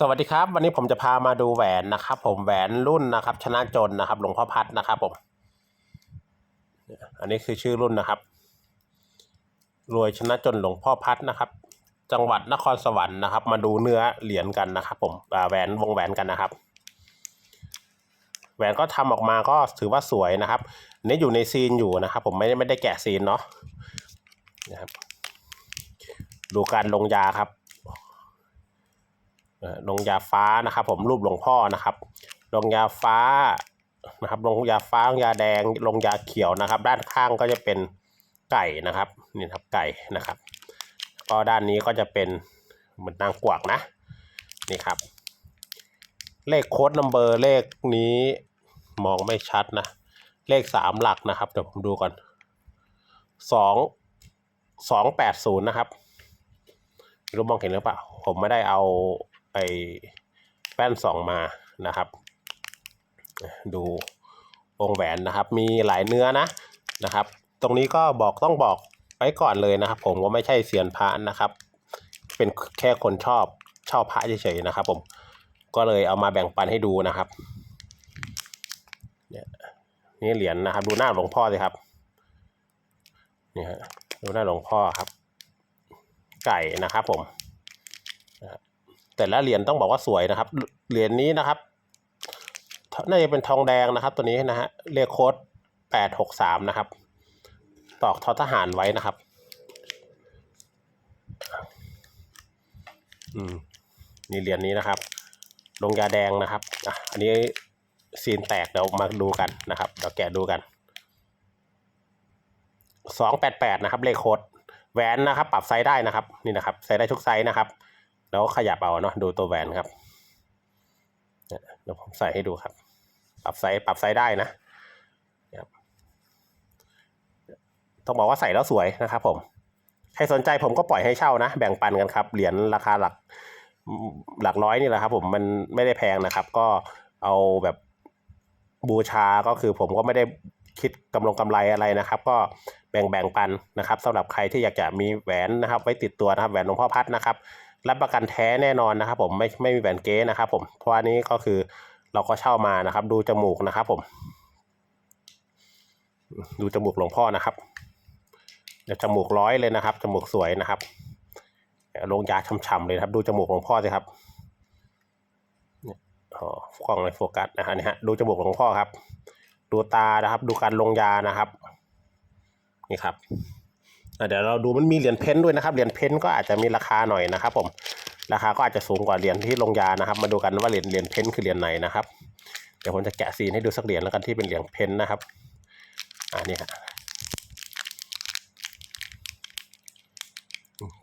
สวัสดีครับ วันนี้ผมจะพามาดูแหวนนะครับ ผมแหวนรุ่นนะครับ ชนะจนนะครับ หลวงพ่อพัดนะครับผม อันนี้คือชื่อรุ่นนะครับ รวยชนะจนหลวงพ่อพัดนะครับ จังหวัดนครสวรรค์นะครับ มาดูเนื้อเหรียญกันนะครับ ผมแหวนวงแหวนกันนะครับ แหวนก็ทำออกมาก็ถือว่าสวยนะครับนี่อยู่ในซีนอยู่นะครับ ผมไม่ได้ไม่ได้แกะซีนเนาะนะครับ ดูการลงยาครับ ลงยาฟ้านะครับ ผมรูปหลวงพ่อนะครับ ลงยาฟ้านะครับ ลงยาฟ้าลงยาแดง ลงยาเขียวนะครับ ด้านข้างก็จะเป็นไก่นะครับนี่ครับไก่นะครับก็ด้านนี้ก็จะเป็นเหมือนนางกวักนะนี่ครับ เลขโค้ดนัมเบอร์เลขนี้มองไม่ชัดนะ เลขสามหลักนะครับเดี๋ยวผมดูก่อนสองสองแปดศูนย์นะครับรู้มองเห็นหรือเปล่า ผมไม่ได้เอา ไอ้แป้นส่องมานะครับ ดูวงแหวนนะครับมีหลายเนื้อนะนะครับ ตรงนี้ก็บอกต้องบอกไว้ก่อนเลยนะครับ ผมก็ไม่ใช่เซียนพระนะครับ เป็นแค่คนชอบชอบพระเฉยๆนะครับ ผมก็เลยเอามาแบ่งปันให้ดูนะครับเนี่ยนี่เหรียญนะครับ ดูหน้าหลวงพ่อสิครับนี่ฮะดูหน้าหลวงพ่อครับ ไก่นะครับผม แต่ละเหรียญต้องบอกว่าสวยนะครับ เหรียญนี้นะครับน่าจะเป็นทองแดงนะครับ ตัวนี้นะฮะเลขโค้ดแปดหกสามนะครับ ตอกทอทหารไว้นะครับ อืมนี่เหรียญนี้นะครับ ลงยาแดงนะครับอะอันนี้ซีนแตกเดี๋ยวมาดูกันนะครับเดี๋ยวแกะดูกันสองแปดแปดนะครับ เลขโค้ดแหวนนะครับ ปรับไซส์ได้นะครับ นี่นะครับใส่ได้ทุกไซส์นะครับ แล้วขยับเอาเนาะดูตัวแหวนครับเดี๋ยวผมใส่ให้ดูครับ ปรับไซส์ปรับไซส์ได้นะต้องบอกว่าใส่แล้วสวยนะครับผม ใครสนใจผมก็ปล่อยให้เช่านะ แบ่งปันกันครับ เหรียญราคาหลักหลักร้อยนี่แหละครับ ผมมันไม่ได้แพงนะครับ ก็เอาแบบบูชาก็คือผมก็ไม่ได้คิดกำลงกำไรอะไรนะครับ ก็แบ่งแบ่งปันนะครับสำหรับใครที่อยากจะมีแหวนนะครับ ไว้ติดตัวนะครับแหวนหลวงพ่อพัดนะครับ รับประกันแท้แน่นอนนะครับ ผมไม่ไม่มีแหวนเก๊นะครับ ผมเพราะว่านี้ก็คือเราก็เช่ามานะครับ ดูจมูกนะครับ ผม ดูจมูกหลวงพ่อนะครับเดี๋ยวจมูกร้อยเลยนะครับจมูกสวยนะครับลงยาฉ่ำๆเลยครับ ดูจมูกหลวงพ่อสิครับห่อกล้องเลยโฟกัสนะฮะนี่ฮะดูจมูกหลวงพ่อครับ ดูตานะครับ ดูการลงยานะครับ นี่ครับ เดี๋ยวเราดูมันมีเหรียญเพ้นด้วยนะครับ เหรียญเพ้นก็อาจจะมีราคาหน่อยนะครับ ผม ราคาก็อาจจะสูงกว่าเหรียญที่ลงยานะครับ มาดูกันว่าเหรียญเหรียญเพ้นคือเหรียญไหนนะครับ เดี๋ยวผมจะแกะซีนให้ดูสักเหรียญแล้วกันที่เป็นเหรียญเพ้นนะครับ อ่านี่ฮะ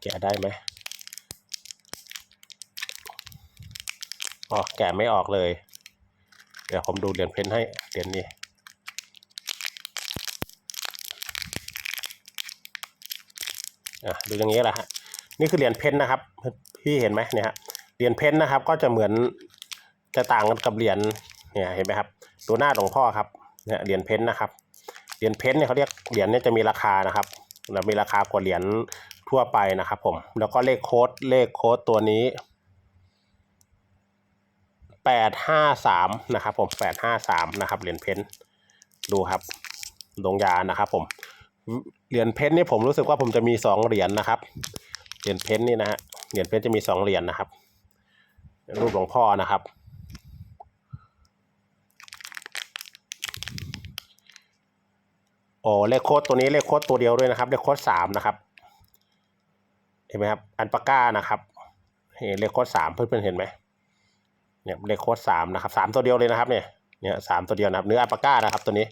แกะได้ไหมอ๋อแกะไม่ออกเลย เดี๋ยวผมดูเหรียญเพ้นให้เหรียญนี้ อะดูอย่างนี้แหละฮะนี่คือเหรียญเพนนะครับ พี่เห็นไหมเนี่ยฮะเหรียญเพนนะครับ ก็จะเหมือนจะต่างกันกับเหรียญเนี่ยเห็นไหมครับดูหน้าหลวงพ่อครับเนี่ยเหรียญเพนนะครับเหรียญเพนเนี่ยเขาเรียกเหรียญเนี่ยจะมีราคานะครับแล้วมีราคากว่าเหรียญทั่วไปนะครับ ผม แล้วก็เลขโค้ดเลขโค้ดตัวนี้แปดห้าสามนะครับ ผมแปดห้าสามนะครับเหรียญเพนดูครับลงยานะครับ ผม เหรียญเพชรนี่ผมรู้สึกว่าผมจะมีสองเหรียญนะครับ เหรียญเพชรนี่นะฮะ เหรียญเพชรจะมีสองเหรียญนะครับ รูปหลวงพ่อนะครับ โอ้เลขโค้ดตัวนี้เลขโค้ดตัวเดียวด้วยนะครับ เลขโค้ดสามนะครับ เห็นไหมครับ อันปาก้านะครับเห็นเลขโค้ดสามเพื่อนๆเห็นไหมเนี่ยเลขโค้ดสามนะครับสามตัวเดียวเลยนะครับเนี่ย เนี่ยสามตัวเดียวนะครับ เนื้ออันปาก้านะครับตัวนี้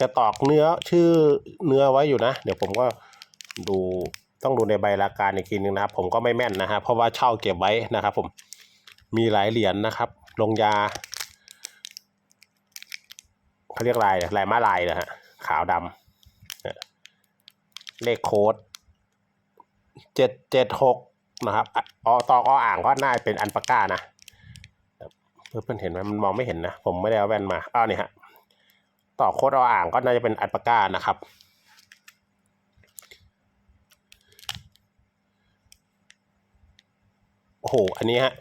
จะตอกเนื้อชื่อเนื้อไว้อยู่นะ เดี๋ยวผมก็ดูต้องดูในใบราการอีกทีนึงนะครับ ผมก็ไม่แม่นนะฮะเพราะว่าเช่าเก็บไว้นะครับ ผมมีหลายเหรียญนะครับ ลงยาเขาเรียกลายลายม้าลายนะฮะขาวดำเลขโค้ดเจ็ดเจ็ดหกนะครับออตอกออ่างก็น่าจะเป็นอันปาก้านะเพื่อนเห็นไหมมันมองไม่เห็นนะ ผมไม่ได้เอาแว่นมาอ้าวนี่ฮะ ต่อโคดเอาอ่างก็น่าจะเป็นอัลปาก้านะครับ โอ้โห อันนี้ฮะ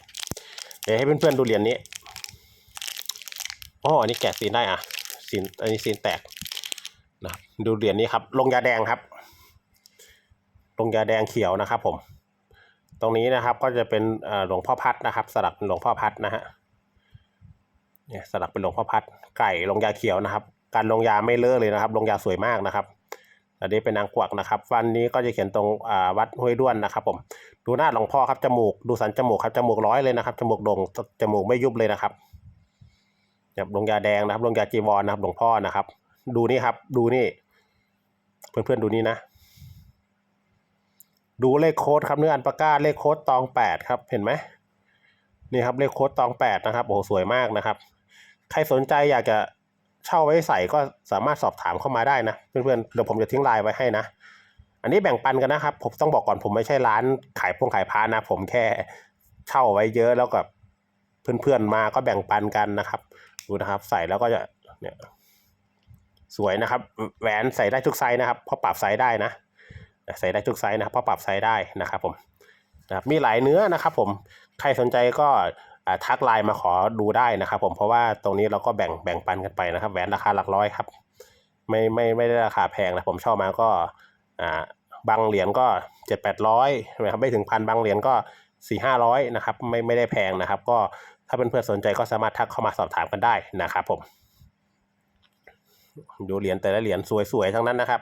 เดี๋ยวให้เพื่อนๆดูเหรียญนี้อ๋ออันนี้แกะซีนได้อะซีนอันนี้ซีนแตกนะดูเหรียญนี้ครับ ลงยาแดงครับ ลงยาแดงเขียวนะครับ ผม ตรงนี้นะครับก็จะเป็นหลวงพ่อพัดนะครับ สลักเป็นหลวงพ่อพัดนะฮะเนี่ยสลักเป็นหลวงพ่อพัดไก่ลงยาเขียวนะครับ การลงยาไม่เลอะเลยนะครับ ลงยาสวยมากนะครับ อันนี้เป็นนางกวักนะครับวันนี้ก็จะเขียนตรงวัดห้วยด้วนนะครับ ผม ดูหน้าหลวงพ่อครับจมูก ดูสันจมูกครับจมูกร้อยเลยนะครับจมูกโด่งจมูกไม่ยุบเลยนะครับแบบลงยาแดงนะครับลงยาจีวรนะครับ หลวงพ่อนะครับ ดูนี่ครับ ดูนี่ เพื่อนๆดูนี่นะ ดูเลขโค้ดครับเนื้ออันปาก้าเลขโค้ดตองแปดครับ เห็นไหมนี่ครับเลขโค้ดตองแปดนะครับโอ้โหสวยมากนะครับ ใครสนใจอยากจะ เช่าไว้ใส่ก็สามารถสอบถามเข้ามาได้นะเพื่อนๆเดี๋ยวผมจะทิ้งไลน์ไว้ให้นะ อันนี้แบ่งปันกันนะครับ ผมต้องบอกก่อนผมไม่ใช่ร้านขายพวงขายพานะ ผมแค่เช่าไว้เยอะแล้วกับเพื่อนๆมาก็แบ่งปันกันนะครับ ดูนะครับ ใส่แล้วก็จะเนี่ยสวยนะครับ แหวนใส่ได้ทุกไซส์นะครับเพราะปรับไซส์ได้นะใส่ได้ทุกไซส์นะครับเพราะปรับไซส์ได้นะครับผมนะครับมีหลายเนื้อนะครับผมใครสนใจก็ ทักไลน์มาขอดูได้นะครับผมเพราะว่าตรงนี้เราก็แบ่งแบ่งปันกันไปนะครับแหวนราคาหลักร้อยครับ ไม่ไม่ไม่ได้ราคาแพงนะผมเช่ามาก็อ่าบางเหรียญก็เจ็ดแปดร้อยนะครับไม่ถึงพันบางเหรียญก็สี่ห้าร้อยนะครับไม่ไม่ได้แพงนะครับ ก็ถ้าเเพื่อนๆสนใจก็สามารถทักเข้ามาสอบถามกันได้นะครับผมดูเหรียญแต่ละเหรียญสวยๆทั้งนั้นนะครับ